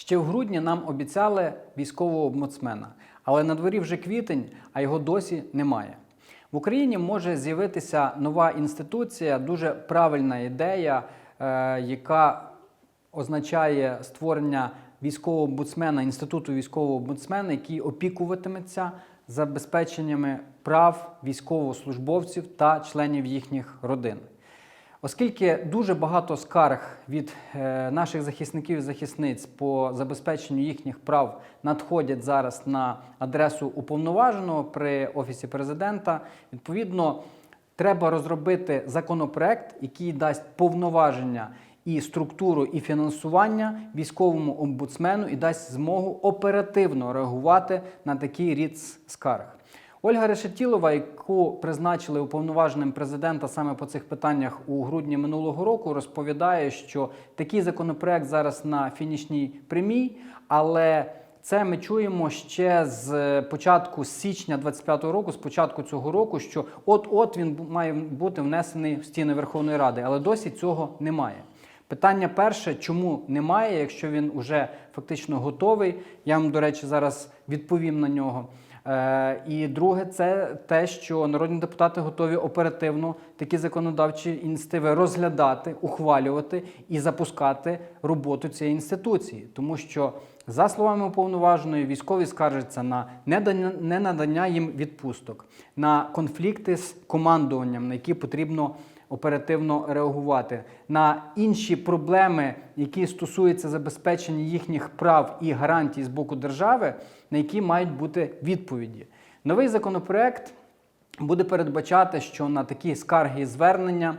Ще в грудні нам обіцяли військового омбудсмена, але на дворі вже квітень, а його досі немає. В Україні може з'явитися нова інституція, дуже правильна ідея, е, яка означає створення військового омбудсмена, інституту військового омбудсмена, який опікуватиметься забезпеченнями прав військовослужбовців та членів їхніх родин. Оскільки дуже багато скарг від е, наших захисників і захисниць по забезпеченню їхніх прав надходять зараз на адресу уповноваженого при офісі президента, відповідно, треба розробити законопроект, який дасть повноваження і структуру, і фінансування військовому омбудсмену і дасть змогу оперативно реагувати на такий рід скарг. Ольга Решетілова, яку призначили уповноваженим президента саме по цих питаннях у грудні минулого року, розповідає, що такий законопроект зараз на фінішній прямій, але це ми чуємо ще з початку січня 25-го року, з початку цього року, що от-от він має бути внесений в стіни Верховної Ради, але досі цього немає. Питання перше, чому немає, якщо він вже фактично готовий. Я вам, до речі, зараз відповім на нього. Е, і друге, це те, що народні депутати готові оперативно такі законодавчі ініціативи розглядати, ухвалювати і запускати роботу цієї інституції, тому що. За словами уповноваженої, військові скаржаться на ненадання їм відпусток, на конфлікти з командуванням, на які потрібно оперативно реагувати, на інші проблеми, які стосуються забезпечення їхніх прав і гарантій з боку держави, на які мають бути відповіді. Новий законопроект буде передбачати, що на такі скарги і звернення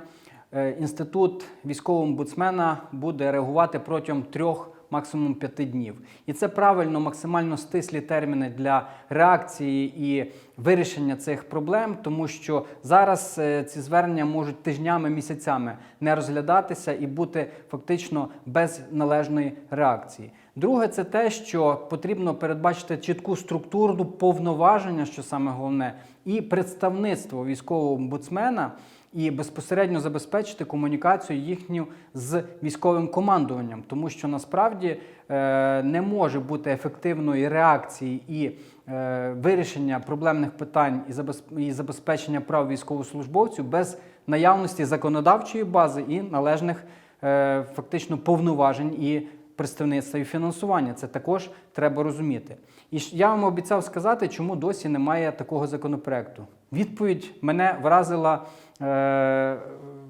е, інститут військового омбудсмена буде реагувати протягом трьох. Максимум п'яти днів, і це правильно, максимально стислі терміни для реакції і вирішення цих проблем, тому що зараз е, ці звернення можуть тижнями, місяцями не розглядатися і бути фактично без належної реакції. Друге, це те, що потрібно передбачити чітку структуру повноваження, що саме головне, і представництво військового омбудсмена і безпосередньо забезпечити комунікацію їхню з військовим командуванням, тому що насправді е, не може бути ефективної реакції і е, вирішення проблемних питань і забез- забезпечення прав військовослужбовців без наявності законодавчої бази і належних е, фактично повноважень і представництва і фінансування. Це також треба розуміти. І я вам обіцяв сказати, чому досі немає такого законопроекту. Відповідь мене вразила е,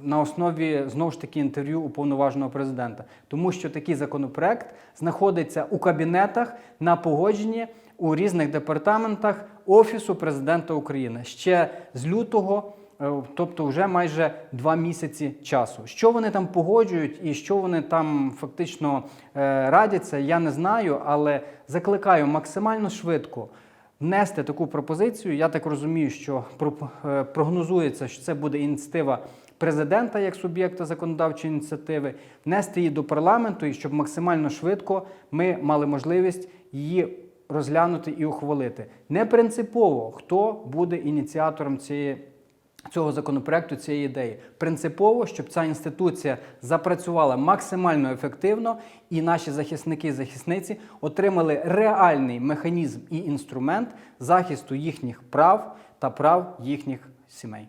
на основі знову ж таки інтерв'ю уповноваженого президента, тому що такий законопроект знаходиться у кабінетах на погодженні у різних департаментах Офісу президента України ще з лютого. Е, Тобто вже майже два місяці часу. Що вони там погоджують і що вони там фактично е, радяться, я не знаю, але закликаю максимально швидко внести таку пропозицію. Я так розумію, що е, прогнозується, що це буде ініціатива президента як суб'єкта законодавчої ініціативи, внести її до парламенту і щоб максимально швидко ми мали можливість її розглянути і ухвалити. Не принципово, хто буде ініціатором цієї цього законопроекту, цієї ідеї. Принципово, щоб ця інституція запрацювала максимально ефективно, і наші захисники і захисниці отримали реальний механізм і інструмент захисту їхніх прав та прав їхніх сімей.